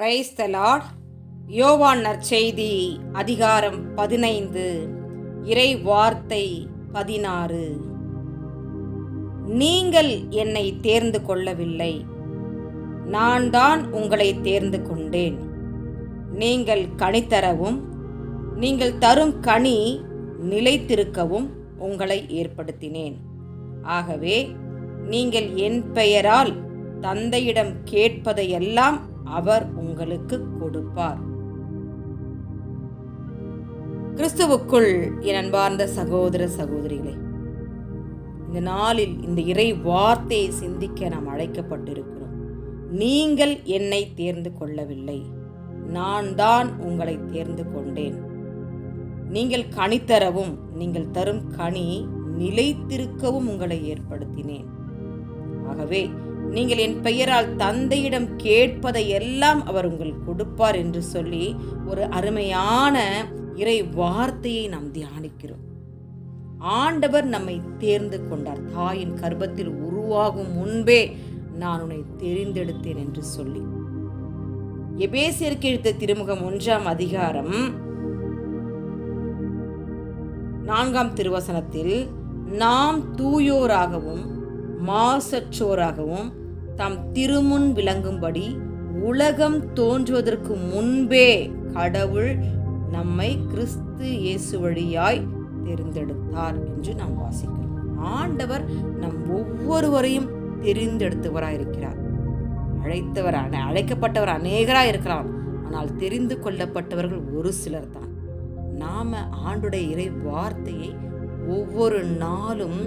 Praise the Lord யோவான் நற்செய்தி அதிகாரம் பதினைந்து இறை வார்த்தை பதினாறு நீங்கள் என்னை தேர்ந்து கொள்ளவில்லை நான் தான் உங்களை தேர்ந்து கொண்டேன் நீங்கள் கனித்தரவும் நீங்கள் தரும் கனி நிலைத்திருக்கவும் உங்களை ஏற்படுத்தினேன் ஆகவே நீங்கள் என் பெயரால் தந்தையிடம் கேட்பதையெல்லாம் அவர் உங்களுக்கு கொடுப்பார். கிறிஸ்துவுக்குள் என் அன்பார்ந்த சகோதர சகோதரிகளே இந்த நாளில் இந்த இறை வார்த்தையை சிந்திக்க நாம் அழைக்கப்பட்டிருக்கிறோம். நீங்கள் என்னை தேர்ந்து கொள்ளவில்லை நான் தான் உங்களை தேர்ந்து கொண்டேன். நீங்கள் கனித்தரவும் நீங்கள் தரும் கனி நிலைத்திருக்கவும் உங்களை ஏற்படுத்தினேன். ஆகவே நீங்கள் என் பெயரால் தந்தையிடம் கேட்பதை எல்லாம் அவர் உங்களுக்கு கொடுப்பார் என்று சொல்லி ஒரு அருமையான இறை வார்த்தையை நாம் தியானிக்கிறோம். ஆண்டவர் நம்மை தேர்ந்து கொண்டார். தாயின் கர்ப்பத்தில் உருவாகும் முன்பே நான் உன்னை தெரிந்தெடுத்தேன் என்று சொல்லி. எபேசியருக்கு எழுத்த திருமுகம் ஒன்றாம் அதிகாரம் நான்காம் திருவசனத்தில் நாம் தூயோராகவும் மாசற்றோராகவும் தம் திருமுன் விளங்கும்படி உலகம் தோன்றுவதற்கு முன்பே கடவுள் நம்மை கிறிஸ்து இயேசு வழியாய் தேர்ந்தெடுத்தார் என்று நாம் வாசிக்கிறோம். ஆண்டவர் நம் ஒவ்வொருவரையும் தெரிந்தெடுத்தவராயிருக்கிறார். அழைத்தவர் அழைக்கப்பட்டவர் அநேகராக இருக்கலாம் ஆனால் தெரிந்து கொள்ளப்பட்டவர்கள் ஒரு சிலர் தான். நாம ஆண்டுடைய இறை வார்த்தையை ஒவ்வொரு நாளும்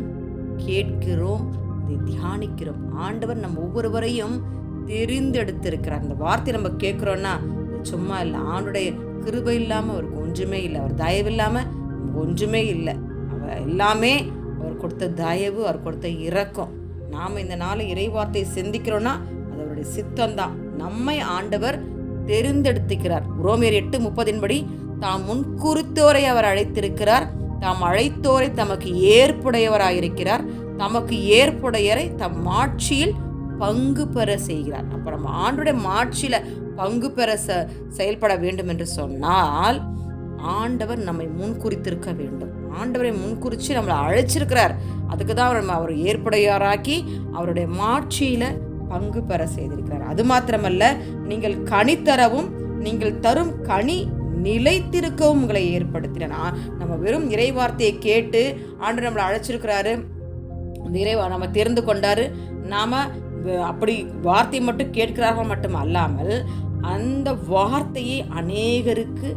கேட்கிறோம் தியானிக்கிறோம். ஆண்டவர் நம்ம ஒவ்வொருவரையும் தெரிந்தெடுத்திருக்கிறார். அந்த வார்த்தை நம்ம கேட்குறோன்னா சும்மா இல்லை. ஆண்டுடைய கிருபை இல்லாமல் அவருக்கு ஒன்றுமே இல்லை. அவர் தயவு இல்லாமல் நமக்கு ஒன்றுமே இல்லை. அவர் எல்லாமே அவர் கொடுத்த தயவு அவர் கொடுத்த இரக்கம். நாம் இந்த நாளை இறை வார்த்தையை சிந்திக்கிறோன்னா அது அவருடைய சித்தம்தான். நம்மை ஆண்டவர் தெரிந்தெடுத்துக்கிறார். ரோமியர் எட்டு முப்பதின்படி தாம் முன்குறித்தோரை அவர் அழைத்திருக்கிறார். தாம் அழைத்தோரை தமக்கு ஏற்புடையவராயிருக்கிறார். தமக்கு ஏற்புடையரை தம் மாட்சியில் பங்கு பெற செய்கிறார். அப்புறம் நம்ம ஆண்டுடைய மாட்சியில பங்கு பெற ச செயல்பட வேண்டும் என்று சொன்னால் ஆண்டவர் நம்மை முன்குறித்திருக்க வேண்டும். ஆண்டவரை முன்குறித்து நம்மளை அழைச்சிருக்கிறார். அதுக்கு தான் அவர் நம்ம அவர் ஏற்புடையாராக்கி அவருடைய மாட்சியில பங்கு பெற செய்திருக்கிறார். அது மாத்திரமல்ல நீங்கள் கனி தரவும் நீங்கள் தரும் கனி நிலைத்திருக்கவும் உங்களை ஏற்படுத்தினா. நம்ம வெறும் இறை வார்த்தையை கேட்டு ஆண்டு நம்மளை அழைச்சிருக்கிறாரு அந்த இறைவா நம்ம தெரிந்து கொண்டாரு. நாம அப்படி வார்த்தை மட்டும் கேட்கிறார்கள் மட்டும் அல்லாமல் அந்த வார்த்தையை அநேகருக்கு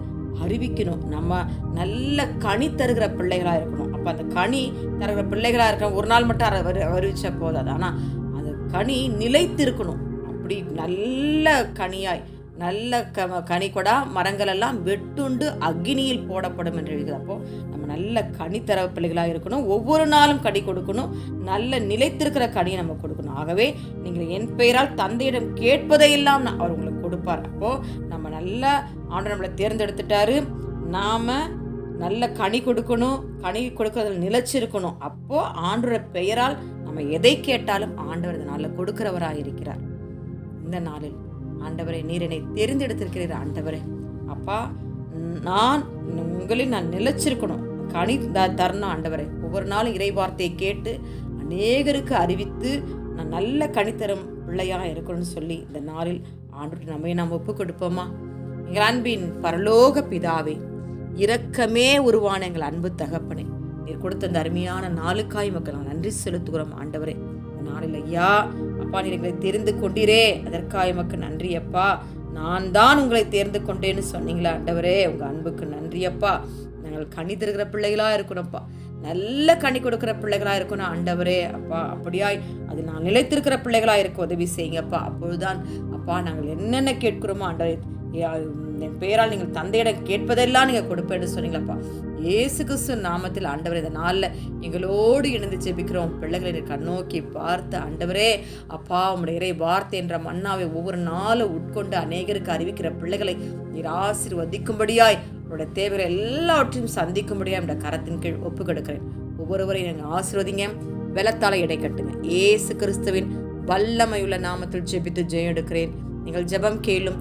அறிவிக்கணும். நம்ம நல்ல கனி தருகிற பிள்ளைகளாக இருக்கணும். அப்போ அந்த கனி தருகிற பிள்ளைகளாக இருக்கணும் ஒரு நாள் மட்டும் அதை அறிவிச்ச போதாது? ஆனால் அந்த கனி நிலைத்திருக்கணும். அப்படி நல்ல கனியாய் நல்ல க கனிக்கொடா மரங்களெல்லாம் மரங்கள் எல்லாம் வெட்டுண்டு அக்னியில் போடப்படும் என்று எழுதுகிறது நம்ம நல்ல கனி தர பிள்ளைகளாக இருக்கணும். ஒவ்வொரு நாளும் கனி கொடுக்கணும். நல்ல நிலைத்திருக்கிற கனியை நம்ம கொடுக்கணும். ஆகவே நீங்கள் என் பெயரால் தந்தையிடம் கேட்பதையெல்லாம் அவர் உங்களுக்கு கொடுப்பார். அப்போது நம்ம நல்ல ஆண்டவர் நம்மளை தேர்ந்தெடுத்துட்டாரு. நாம் நல்ல கனி கொடுக்கணும். கனி கொடுக்கறதுல நிலைச்சிருக்கணும் அப்போது ஆண்டோட பெயரால் நம்ம எதை கேட்டாலும் ஆண்டவர் இந்த நாளில் கொடுக்கிறவராக இருக்கிறார் இந்த நாளில். ஆண்டவரை நீர் என்னை தெரிந்தெடுத்திருக்கிறீர் ஆண்டவரே. அப்பா நான் உங்களில் நான் நிலைச்சிருக்கணும். கனி த தரணும் ஆண்டவரே. ஒவ்வொரு நாளும் இறை வார்த்தையை கேட்டு அநேகருக்கு அறிவித்து நான் நல்ல கனித்தரும் பிள்ளையாக இருக்கணும்னு சொல்லி இந்த நாளில் ஆண்டு நம்மை நாம் ஒப்பு கொடுப்போமா? எங்கள் அன்பின் பரலோக பிதாவே இரக்கமே உருவான எங்கள் அன்பு தகப்பனே. நீர் கொடுத்த இந்த அருமையான நாளுக்காய் மக்கள் நான் நன்றி செலுத்துகிறோம் ஆண்டவரே. இந்த நாளில் ஐயா அப்பா நீர் எங்களை தெரிந்து கொண்டீரே. அதற்காக மக்கள் நன்றி அப்பா. நான் தான் உங்களை தேர்ந்து கொண்டேன்னு சொன்னீங்களா ஆண்டவரே? உங்கள் அன்புக்கு நன்றி அப்பா. நாங்கள் கனி தருகிற பிள்ளைகளாக இருக்கணும்ப்பா. நல்ல கனி கொடுக்குற பிள்ளைகளாக இருக்கணும் ஆண்டவரே அப்பா. அப்படியாய் அது நான் நிலைத்திருக்கிற பிள்ளைகளாக இருக்க உதவி செய்யுங்கப்பா. அப்பொழுதுதான் அப்பா நாங்கள் என்னென்ன கேட்கிறோமோ ஆண்டவரே. என் பெயரால் நீங்கள் தந்தையிடம் கேட்பதெல்லாம் நீங்கள் கொடுப்பேன்னு சொன்னீங்களப்பா. ஏசு கிறிஸ்து நாமத்தில் ஆண்டவர் இந்த நாளில் எங்களோடு இணைந்து ஜெபிக்கிறோம். பிள்ளைகளை கண்ணோக்கி பார்த்து ஆண்டவரே அப்பா உங்களுடைய இறை வார்த்தை என்ற மன்னாவை ஒவ்வொரு நாளும் உட்கொண்டு அநேகருக்கு அறிவிக்கிற பிள்ளைகளை நீர் ஆசீர்வதிக்கும்படியாய் உங்களுடைய தேவைகளை எல்லாவற்றையும் சந்திக்கும்படியாய் இந்த கரத்தின் கீழ் ஒப்பு கொடுக்கிறேன் ஒவ்வொருவரையும் நீங்கள் ஆசீர்வதிங்க. வெலத்தால எடை கட்டுங்க. ஏசு கிறிஸ்துவின் வல்லமையுள்ள நாமத்தில் ஜெபித்து ஜெயம் எடுக்கிறேன். நீங்கள் ஜெபம் கேளும்.